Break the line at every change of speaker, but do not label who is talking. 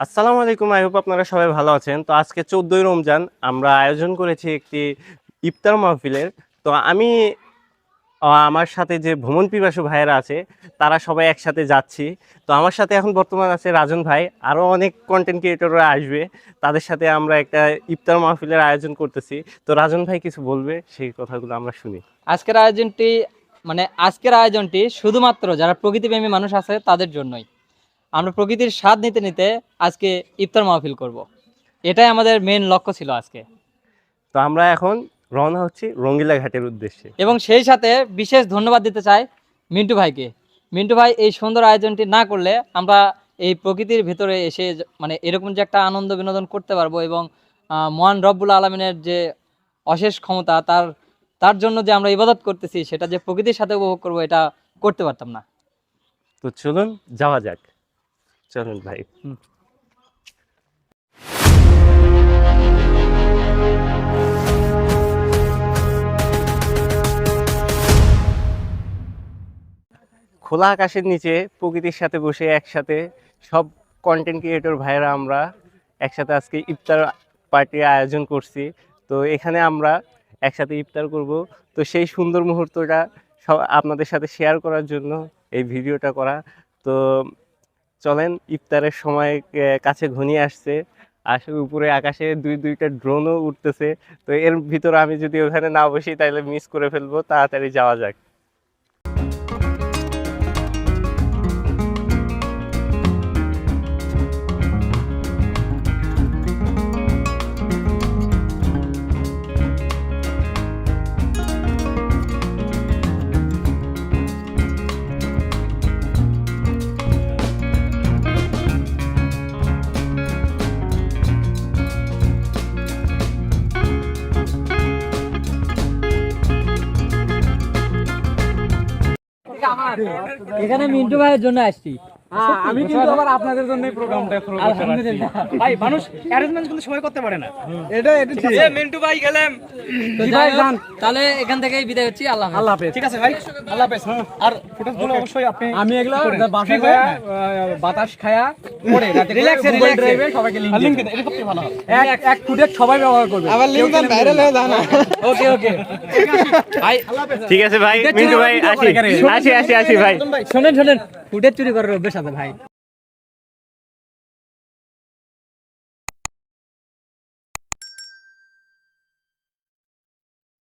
আসসালামু আলাইকুম I hope আপনারা সবাই ভালো আছেন। তো আজকে চোদ্দোই রমজান, আমরা আয়োজন করেছি একটি ইফতার মাহফিলের। তো আমি আমার সাথে যে ভ্রমণ পিপাসু ভাইয়েরা আছে, তারা সবাই একসাথে যাচ্ছি। তো আমার সাথে এখন বর্তমান আছে রাজন ভাই, আরও অনেক কন্টেন্ট ক্রিয়েটররা আসবে। তাদের সাথে আমরা একটা ইফতার মাহফিলের আয়োজন করতেছি। তো রাজন ভাই কিছু বলবে, সেই কথাগুলো আমরা শুনি।
আজকের আয়োজনটি মানে আজকের আয়োজনটি শুধুমাত্র যারা প্রকৃতিপ্রেমী মানুষ আছে, তাদের জন্যই। আমরা প্রকৃতির স্বাদ নিতে নিতে আজকে ইফতার মাহফিল করব। এটাই আমাদের মেন লক্ষ্য ছিল আজকে।
তো আমরা এখন রওনা হচ্ছি রঙ্গিলা ঘাটের উদ্দেশ্যে।
এবং সেই সাথে বিশেষ ধন্যবাদ দিতে চাই মিন্টু ভাইকে। মিন্টু ভাই এই সুন্দর আয়োজনটি না করলে আমরা এই প্রকৃতির ভেতরে এসে মানে এরকম যে একটা আনন্দ বিনোদন করতে পারব এবং মহান রব্বুল আলমিনের যে অশেষ ক্ষমতা তার তার জন্য যে আমরা ইবাদত করতেছি সেটা যে প্রকৃতির সাথে উপভোগ করব এটা করতে পারতাম না।
তো চলুন যাওয়া যাক। চলুন ভাই। খোলা আকাশের নিচে প্রকৃতির সাথে বসে একসাথে সব কন্টেন্ট ক্রিয়েটর ভাইয়েরা আমরা একসাথে আজকে ইফতার পার্টির আয়োজন করছি। তো এখানে আমরা একসাথে ইফতার করব। তো সেই সুন্দর মুহূর্তটা সব আপনাদের সাথে শেয়ার করার জন্য এই ভিডিওটা করা। তো চলেন, ইফতারের সময় কাছে ঘনিয়ে আসছে। আসলে উপরে আকাশে দুই, দুইটা ড্রোনও উঠতেছে। তো এর ভিতরে আমি যদি ওখানে না বসি, তাহলে মিস করে ফেলব। তাড়াতাড়ি যাওয়া যাক।
এখানে মিন্টু ভাইয়ের জন্য আসছি।
আমি কিন্তু আবার আপনাদের জন্যই প্রোগ্রামটা শুরু করতে পারছি। ভাই মানুষ অ্যারেঞ্জমেন্ট কিন্তু সবাই করতে পারে না। এটা এটা মিন্টু ভাই গেলাম
তাহলে এখান থেকেই বিদায় হচ্ছি আল্লাহ
আল্লাহ হাফেজ। ঠিক আছে ভাই আল্লাহ হাফেজ। আর ফুটেজগুলো অবশ্যই আপনি
আমি এগুলো বাসায়
হয়ে,
বাতাস খায়া পরে রাতে
রিল্যাক্স
Google
রিল্যাক্স
Drive এ সবাইকে লিংক
লিংক এটা সবচেয়ে ভালো
এক এক ফুটেজ সবাই ব্যবহার করবে। আবার লিংক দেন ভাইরাল হয়ে যায় না
ওকে ওকে ভাই
ঠিক আছে ভাই মিন্টু ভাই আসি। আসি আসি আসি ভাই।
শোনেন শোনেন। ফুটেজ চুরি করার অভ্যেস আছে ভাই।